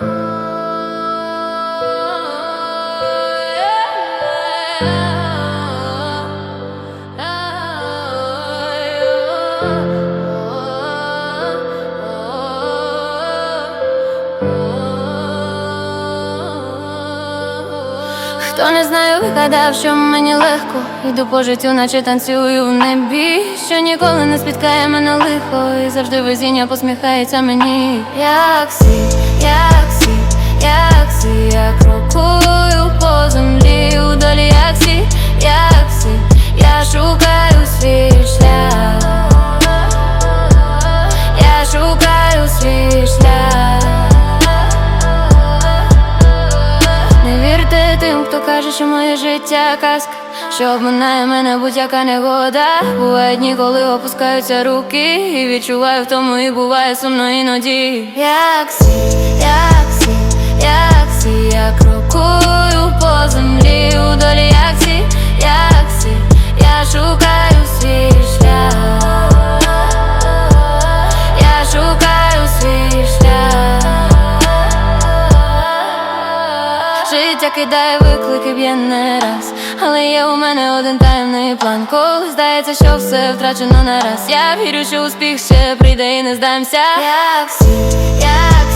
Bye. Хто не знаю, вигадав, що мені легко. Йду по життю, наче танцюю в небі. Що ніколи не спіткає мене лихо І завжди везіння посміхається мені. Як сі, як сі, як каже, що моє життя казка, що обминає мене будь-яка негода. Буває дні, коли опускаються руки, і відчуваю в тому, і буває сумно іноді. Як сі, як сі, як сі, я крокую Життя кидає виклики, б'є не раз. Але є у мене один таємний план. Коли здається, що все втрачено на раз. Я вірю, що успіх ще прийде і не здамся. Як всі, як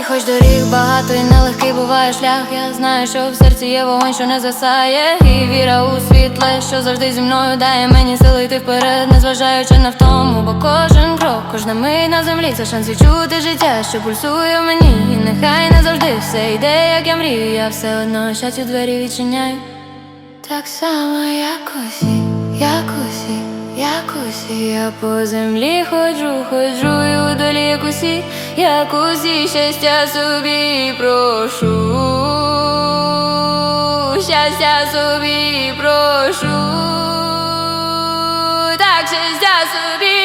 І хоч доріг багато і нелегкий буває шлях, я знаю, що в серці є вогонь, що не засає, і віра у світле, що завжди зі мною дає мені сили йти вперед, незважаючи на втому, бо кожен крок, кожна мить на землі це шанс відчути життя, що пульсує в мені, і нехай не завжди все йде, як я мрію, я все одно щастю двері відчиняю. Так само, як усі, як усі, як усі, я по землі ходжу, ходжу і у долі, як усі, як усі, щастя собі прошу, щастя собі прошу, так щастя собі